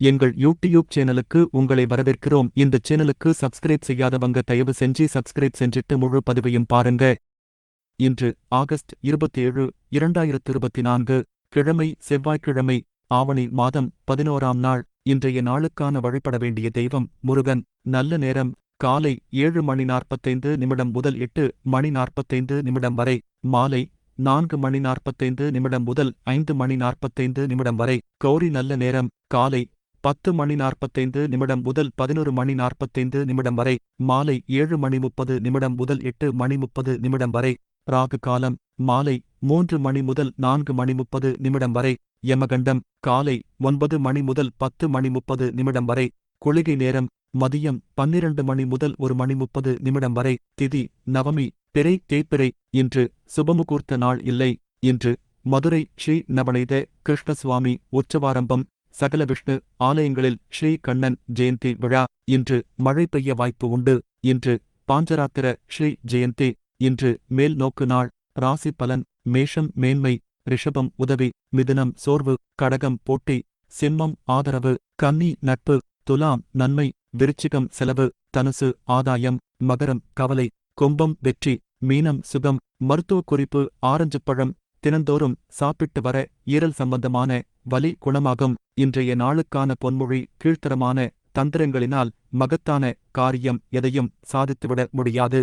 எங்கள் யூடியூப் சேனலுக்கு உங்களை வரவேற்கிறோம். இந்த சேனலுக்கு சப்ஸ்கிரைப் செய்யாதவங்க தயவு செஞ்சு சப்ஸ்கிரைப் செஞ்சிட்டு முழு பதிவையும் பாருங்க. இன்று ஆகஸ்ட் இருபத்தேழு இரண்டாயிரத்து இருபத்தி நான்கு கிழமை செவ்வாய்க்கிழமை ஆவணி மாதம் பதினோராம் நாள். இன்றைய நாளுக்கான வழிபட வேண்டிய தெய்வம் முருகன். நல்ல நேரம் காலை ஏழு மணி நாற்பத்தைந்து நிமிடம் முதல் எட்டு மணி நாற்பத்தைந்து நிமிடம் வரை. மாலை நான்கு மணி நாற்பத்தைந்து நிமிடம் முதல் ஐந்து மணி நாற்பத்தைந்து நிமிடம் வரை. கௌரி நல்ல நேரம் காலை பத்து மணி நாற்பத்தைந்து நிமிடம் முதல் பதினொரு மணி நாற்பத்தைந்து நிமிடம் வரை மாலை ஏழு மணி முப்பது நிமிடம் முதல் எட்டு மணி முப்பது நிமிடம் வரை ராகு காலம் மாலை மூன்று மணி முதல் நான்கு மணி முப்பது நிமிடம் வரை யமகண்டம் காலை ஒன்பது மணி முதல் பத்து மணி முப்பது நிமிடம் வரை குளிகை நேரம் மதியம் பன்னிரண்டு மணி முதல் ஒரு மணி முப்பது நிமிடம் வரை திதி நவமி பிறை தேய்பிறை இன்று சுபமுகூர்த்த நாள் இல்லை இன்று மதுரை ஸ்ரீ நவநீத கிருஷ்ணசுவாமி உற்சவாரம்பம் சகல விஷ்ணு ஆலயங்களில் ஸ்ரீ கண்ணன் ஜெயந்தி விழா. இன்று மழை பெய்ய வாய்ப்பு உண்டு. இன்று பாஞ்சராத்திர ஸ்ரீ ஜெயந்தி. இன்று மேல் நோக்கு நாள். ராசி பலன். மேஷம் மேன்மை. ரிஷபம் உதவி. மிதுனம் சோர்வு. கடகம் போட்டி. சிம்மம் ஆதரவு. கன்னி நட்பு. துலாம் நன்மை. விருச்சிகம் செலவு. தனுசு ஆதாயம். மகரம் கவலை. கும்பம் வெற்றி. மீனம் சுகம். மருத்துவ குறிப்பு. ஆரஞ்சு பழம். தினந்தோறும் சாப்பிட்டு வர ஈரல் சம்பந்தமான வலி குணமாகும். இன்றைய நாளுக்கான பொன்மொழி கீழ்த்தரமான தந்திரங்களினால் மகத்தான காரியம் எதையும் சாதித்துவிட முடியாது.